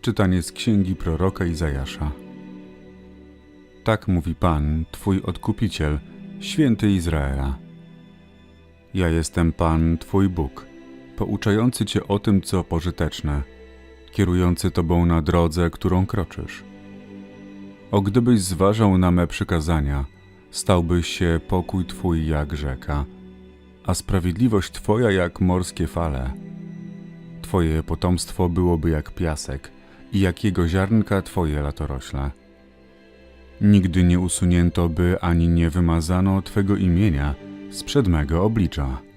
Czytanie z księgi proroka Izajasza. Tak mówi Pan, Twój odkupiciel, święty Izraela. Ja jestem Pan, Twój Bóg, pouczający Cię o tym, co pożyteczne, kierujący Tobą na drodze, którą kroczysz. O gdybyś zważał na me przykazania, stałby się pokój Twój jak rzeka, a sprawiedliwość Twoja jak morskie fale. Twoje potomstwo byłoby jak piasek i jak jego ziarnka Twoje latorośle. Nigdy nie usunięto by ani nie wymazano Twego imienia z przed mego oblicza.